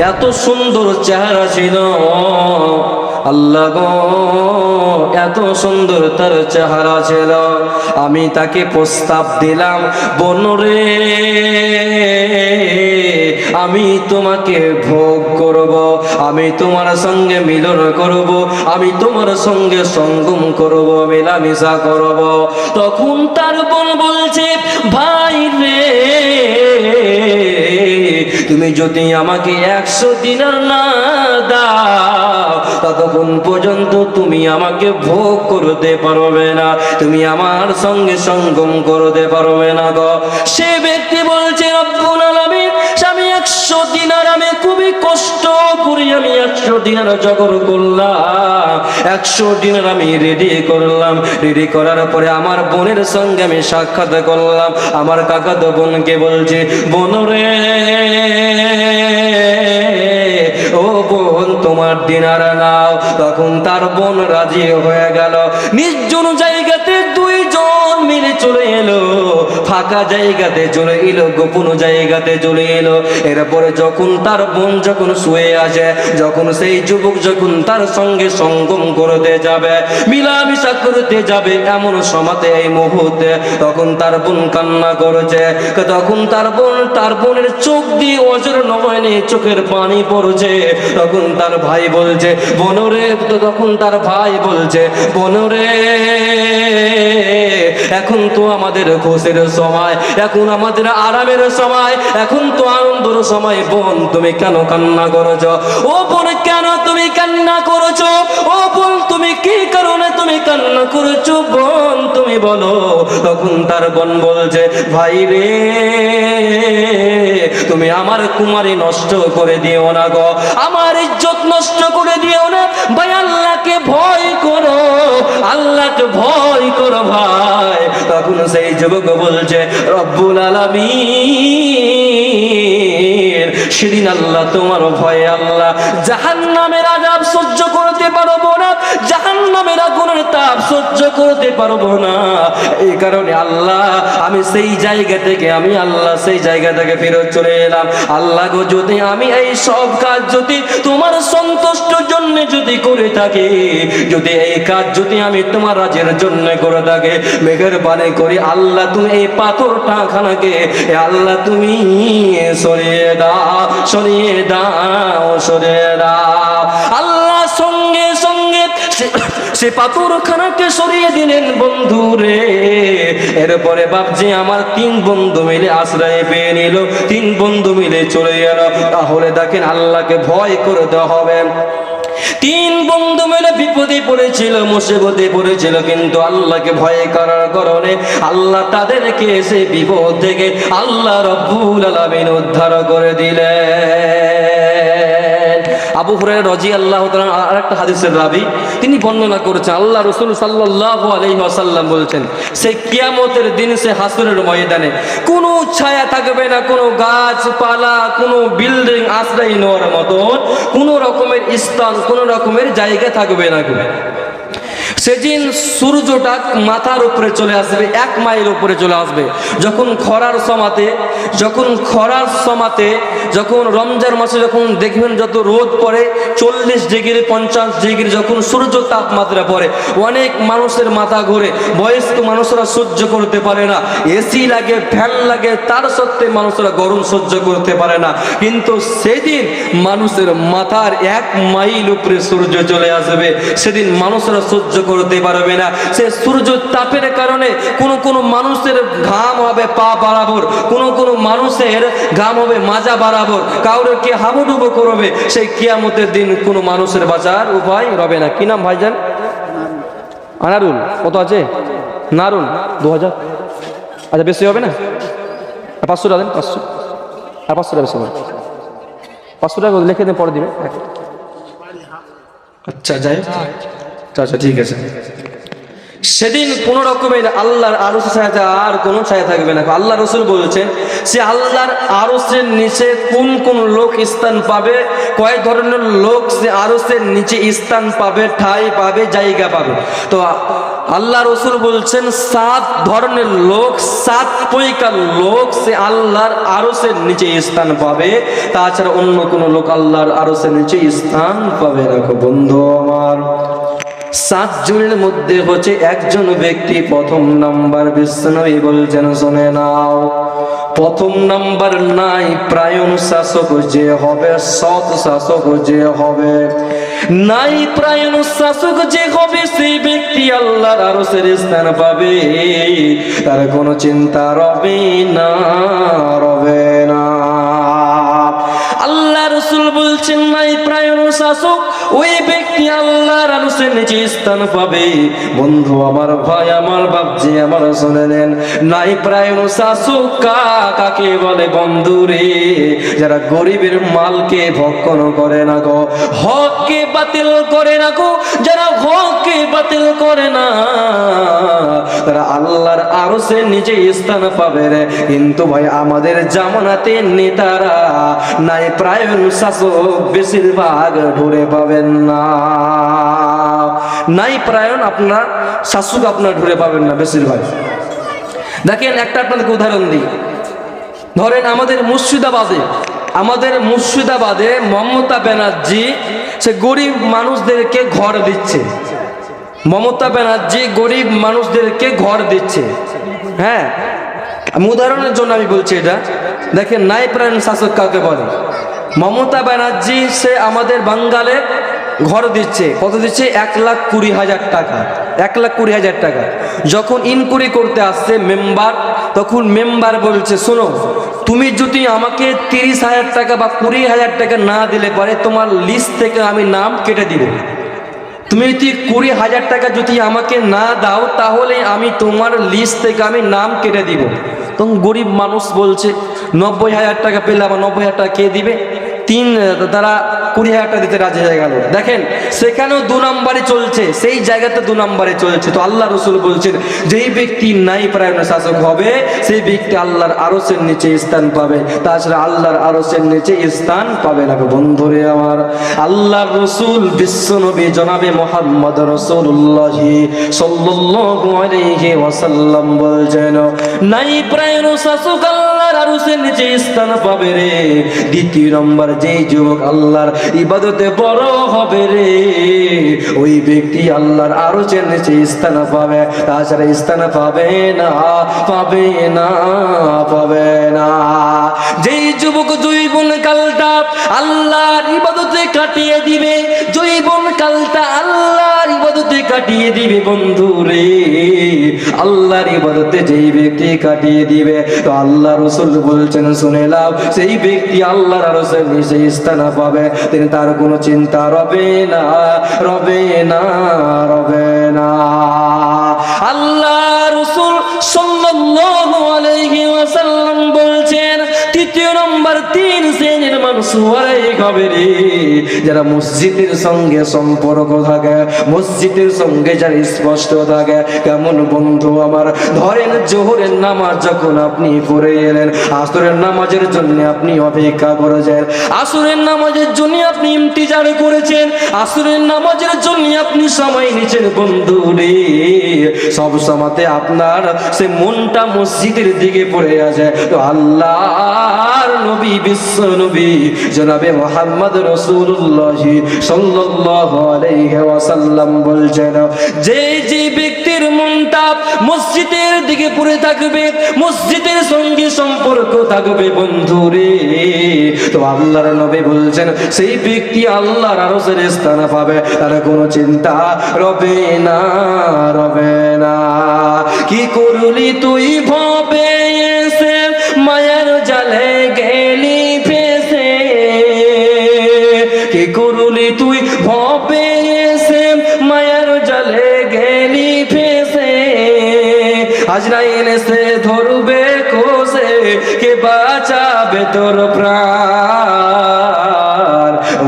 এত সুন্দর চেহারা ছিল। আল্লাহ গো, এত সুন্দর তার চেহারা ছিল। আমি তাকে প্রস্তাব দিলাম বনরে আমি তোমাকে ভোগ করব, আমি তোমার সঙ্গে মিলন করব, আমি তোমার সঙ্গে সঙ্গম করব, মেলামেশা করব। তখন তার বোন বলছে, ভাই রে তুমি যদি আমাকে একশো দিনার না দাও, ততক্ষণ পর্যন্ত তুমি আমাকে ভোগ করতে পারবে না। তুমি আমার সঙ্গে সঙ্গম করতে পারবে না গো। সে ব্যক্তি বলছে, রব্বুল আলামিন আমি একশো দিনার আমি খুবই কষ্ট করি আমি একশো দিনার জগর করলাম। একশো দিনের আমি রেডি করলাম। রেডি করার পরে আমার বোনের সঙ্গে আমি সাক্ষাৎ করলাম। আমার কাকা তো বোনকে বলছে বোন রে তোমার নাও। তখন তার বোন রাজি হয়ে গেল। নির্জন জায়গাতে দুইজন মিলে চলে এলো। ফাঁকা জায়গাতে চলে এলো, গোপন জায়গাতে চলে এলো। এরপরে যখন তার বোন যখন শুয়ে আসে যখন সেই যুবক যখন তার সঙ্গে সঙ্গম করতে যাবে, মিলামিশা করতে যাবে এমন সমাতে এই মুহূর্তে, তখন তার বোন কান্না করেছে। তখন তার বোন, তার বোনের চোখ দিয়ে অজর নয়নে চোখের পানি পড়ছে। তখন তার ভাই বলছে, বনরে, তখন তার ভাই বলছে, বনরে এখন তো আমাদের খুশির সময়, এখন আমাদের আরামের সময়, এখন তো আনন্দর সময়। বোন, তুমি কেন কান্না করছ? ও বোন, কেন তুমি কান্না করছ? ও বোন, তুমি কি কারণে তুমি কান্না করছ? বোন, তুমি বলো। তখন তার বোন বলছে, ভাই রে তুমি আমার কুমারী নষ্ট করে দিও না গো। আমার ইজ্জত নষ্ট করে দিও না। ভাই, আল্লাহকে ভয় করো। আল্লাহকে ভয় করো ভাই। তখন সেই যুবক বলছে, রব্বুল আলামিন। সেদিন আল্লাহ, তোমার ভয়ে আল্লাহ জাহান নামের আজাব সহ্য করতে পারব না জাহান নামের আগুনের তাপ সহ্য করতে পারব না। এই কারণে আল্লাহ, আমি সেই জায়গা থেকে, আমি আল্লাহ সেই জায়গা থেকে ফেরত চলে এলাম। আল্লাহ গো, যদি আমি এই সব কাজ যদি তোমার সন্তুষ্ট জন্য যদি থাকি। যদি এই কাজ যদি আমি তোমার রাজের জন্য করে থাকি মেঘের বানে করি, আল্লাহ তুমি এই পাথরটা খানাকে আল্লাহ তুমি সরিয়ে দাও সরিয়ে দাও সরিয়ে দাও। আল্লাহ সঙ্গে সঙ্গে সে- সে পাথরখানাকে সরিয়ে দিলেন বন্ধু রে এরপরে বাপজি আমার তিন বন্ধু মিলে আশ্রয় পেয়ে নিল, তিন বন্ধু মিলে চলে গেল। তাহলে দেখেন আল্লাহকে ভয় করে দেওয়া হবে। তিন বন্ধু মিলে বিপদে পড়েছিল, মুসিবতে পড়েছিল, কিন্তু আল্লাহকে ভয় করার কারণে আল্লাহ তাদেরকে এসে বিপদ থেকে আল্লাহ রব্বুল আলামিন উদ্ধার করে দিলেন। আবু হরে রাজি আল্লাহ আর একটা হাদিসের রাবি, তিনি বর্ণনা করেছেন, আল্লাহ রসুল সাল্লাহ আলাইহি আসাল্লাম বলছেন, সে কিয়ামতের দিন সে হাসুরের ময়দানে কোনো ছায়া থাকবে না, কোনো গাছপালা, কোনো বিল্ডিং আশ্রয় নেওয়ার মতন কোনো রকমের স্থান, কোনো রকমের জায়গা থাকবে না সেদিন সূর্যটা মাথার উপরে চলে আসবে, এক মাইল উপরে চলে আসবে। যখন খরার সমাতে, যখন খরার সমাতে, যখন রমজান মাসে যখন দেখবেন যত রোদ পড়ে, চল্লিশ ডিগ্রি, পঞ্চাশ ডিগ্রি, যখন সূর্য তাপমাত্রা পড়ে, অনেক মানুষের মাথা ঘোরে, বয়স্ক মানুষরা সহ্য করতে পারে না এসি লাগে ফ্যান লাগে, তার সত্ত্বে মানুষরা গরম সহ্য করতে পারে না। কিন্তু সেদিন মানুষের মাথার এক মাইল উপরে সূর্য চলে আসবে, সেদিন মানুষরা সহ্য করতে পারবে না। সে সূর্য তাপের কারণে কোনো কোনো মানুষের ঘাম হবে পা বরাবর, কোনো কোনো মানুষের ঘাম হবে মাজা বরাবর কাউরে কে হাবুডুবু করবে। সেই কিয়ামতের দিন কোনো মানুষের বাঁচার উপায় রবে না। কি নাম ভাইজান? আনারুল, কত আছে? নারুল দু হাজার আচ্ছা বেশি হবে না? পাঁচশো টাকা দেন, পাঁচশো। আর পাঁচশো টাকা বেশি হবে। পাঁচশো টাকা লিখে দিন, পরে দিবে। আচ্ছা যাই। আচ্ছা ঠিক আছে। সেদিন কোন রকমের আল্লাহর আরস ছায়া আর কোনো ছায়া থাকবে না। আল্লাহ রসুল বলছেন সে আল্লাহর আরসের নিচে কোন কোন লোক স্থান পাবে, কয় ধরনের লোক সে আরসের নিচে স্থান পাবে, ঠাই পাবে, জায়গা পাবে। তো আল্লাহ রসুল বলছেন, সাত ধরনের লোক, সাত পৈকার লোক সে আল্লাহর আরসের নিচে স্থান পাবে। তাছাড়া অন্য কোনো লোক আল্লাহর আরসের নিচে স্থান পাবে রাখো বন্ধু আমার সাতজনের মধ্যে হচ্ছে একজন ব্যক্তি প্রথম নাম্বার বিশ্বনবী বলছেন শুনে নাও। প্রথম নাম্বার নাই প্রায়ণ শাসক যে হবে, সৎ শাসক যে হবে। নাই প্রায়ণ শাসক যে হবে, সেই ব্যক্তি আল্লাহর আরশের স্থান পাবে। তার কোনো চিন্তা রবে না রবে না। আল্লাহ রসুল বলছেন, নাই প্রায়ণ শাসক ওই ব্যক্তি আল্লাহর আনুসের নিচে স্থান পাবে। বন্ধু, আমার ভাই, আমার বাপজি, আমার শুনে নেন। নাই প্রায়ণ শাসক কা- কাকে বলে বন্ধু রে? যারা গরিবের মালকে ভক্ষণ করে না গো, হককে বাতিল করে না গো, যারা হককে বাতিল করে না, তারা আল্লাহর আরশের নিচে স্থান পাবে রে। কিন্তু ভাই, আমাদের জামানাতে নেতারা নাই প্রায় শাসক বেশিরভাগ ঢুরে পাবেন না। নাই প্রায়ণ আপনার শাসক আপনার ঘুরে পাবেন না বেশিরভাগ। দেখেন, একটা আপনাদেরকে উদাহরণ দিই। ধরেন, আমাদের মুর্শিদাবাদে আমাদের মুর্শিদাবাদে মমতা ব্যানার্জি, সে গরিব মানুষদেরকে ঘর দিচ্ছে। মমতা ব্যানার্জি গরিব মানুষদেরকে ঘর দিচ্ছে। হ্যাঁ আমি উদাহরণের জন্য আমি বলছি এটা। দেখেন নাই প্রাণ শাসক কাকে বলে। মমতা ব্যানার্জি, সে আমাদের বাঙ্গালে ঘর দিচ্ছে। কত দিচ্ছে? এক লাখ কুড়ি হাজার টাকা। এক লাখ কুড়ি হাজার টাকা। যখন ইনকোয়ারি করতে আসছে মেম্বার তখন মেম্বার বলছে, শোনো, তুমি যদি আমাকে তিরিশ হাজার টাকা বা কুড়ি হাজার টাকা না দিলে পরে তোমার লিস্ট থেকে আমি নাম কেটে দিব। তুমি যদি কুড়ি হাজার টাকা যদি আমাকে না দাও, তাহলে আমি তোমার লিস্ট থেকে আমি নাম কেটে দিব। তখন গরিব মানুষ বলছে নব্বই হাজার টাকা পেলে আমার নব্বই হাজার টাকা কে দিবে? তিন, তারা কুড়ি হাজার টাকা দিতে রাজি হয়ে গেল। দেখেন, সেখানেও দু নম্বরে চলছে, সেই জায়গাতে দু নম্বরে চলছে। তো আল্লাহ রসুল বলছেন, যেই ব্যক্তি নাই প্রায় শাসক হবে, সেই ব্যক্তি আল্লাহর আরসের নিচে স্থান পাবে। তাছাড়া আল্লাহর আরসের নিচে স্থান পাবে না বন্ধুরে আমার। আল্লাহর রসুল বিশ্বনবী জনাবে মোহাম্মদ রসুল্লাহ সাল্লাল্লাহু বলছেন, নাই প্রায় শাসক আল্লাহর আরসের নিচে স্থান পাবে রে। দ্বিতীয় নম্বর যেই যুবক আল্লাহর ইবাদতে বড় হবে রে, ওই ব্যক্তি আল্লাহর আরও চেনেছে স্থান পাবে, তাছাড়া স্থান পাবে না পাবে না পাবে না। যেই যুবক জৈবন কালটা আল্লাহর ইবাদতে কাটিয়ে দিবে কাটিয়ে দিবে বন্ধু রে। আল্লাহর ইবাদতে যেই ব্যক্তি কাটিয়ে দিবে, তো আল্লাহ রসুল বলছেন, শুনে লাভ সেই ব্যক্তি আল্লাহর রসুল নিচে স্থান পাবে। তিনি তার কোনো চিন্তা রবে না রবে না রবে না। আল্লাহ রসুল সাল্লাল্লাহু আলাইহি যারা মসজিদের সঙ্গে সম্পর্ক থাকে, মসজিদের সঙ্গে যারা স্পষ্ট থাকে, কেমন বন্ধু আমার? ধরেন জোহরের নামাজ যখন আপনি পড়ে এলেন, আসরের নামাজের জন্য আপনি অপেক্ষা করেছেন, আসরের নামাজের জন্য আপনি ইমতিজার করেছেন, আসরের নামাজের জন্য আপনি সময় নিচ্ছেন বন্ধু রে। সব সময়তে আপনার সে মনটা মসজিদের দিকে পড়ে আছে। তো আল্লাহর নবী, বিশ্ব নবী জনাবে মোহাম্মদ রসুল্লাহ সাল্লাল্লাহু আলাইহি ওয়াসাল্লাম বলছেন, যে যে ব্যক্তির মনটা মসজিদের দিকে পড়ে থাকবে, মসজিদের সঙ্গে সম্পর্ক থাকবে, বন্ধু রে। তো আল্লাহর নবী বলছেন, সেই ব্যক্তি আল্লাহর আরশের স্থান পাবে, তার কোনো চিন্তা রবে না রবে না। কি করলি তুই ভবে এসে তুই এসে মায়ের জালে গেলি ফেসে। আজরাইল সে ধরবে কোসে কে বাঁচাবে তোর প্রাণ?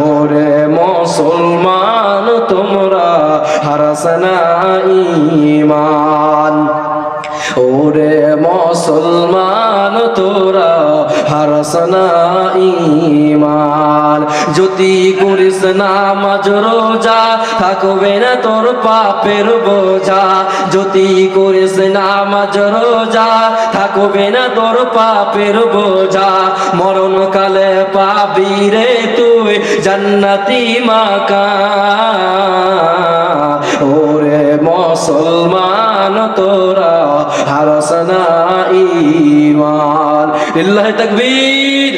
ওরে মুসলমান, তোমরা হারা হারসনা ইমান। ওরে মুসলমান, তোরা হারসনা ইমান যদি করিস না নামাজ, রোজা, থাকবে না তোর পাপের বোঝা। যদি করিস না নামাজ, রোজা, থাকবে না তোর পাপের বোঝা। মরণ কালে পাবি রে তুই জান্নাতি মাকা ওরে মুসলমান, তোরা হারসনা ইমান লিল্লাহ তাকবীর।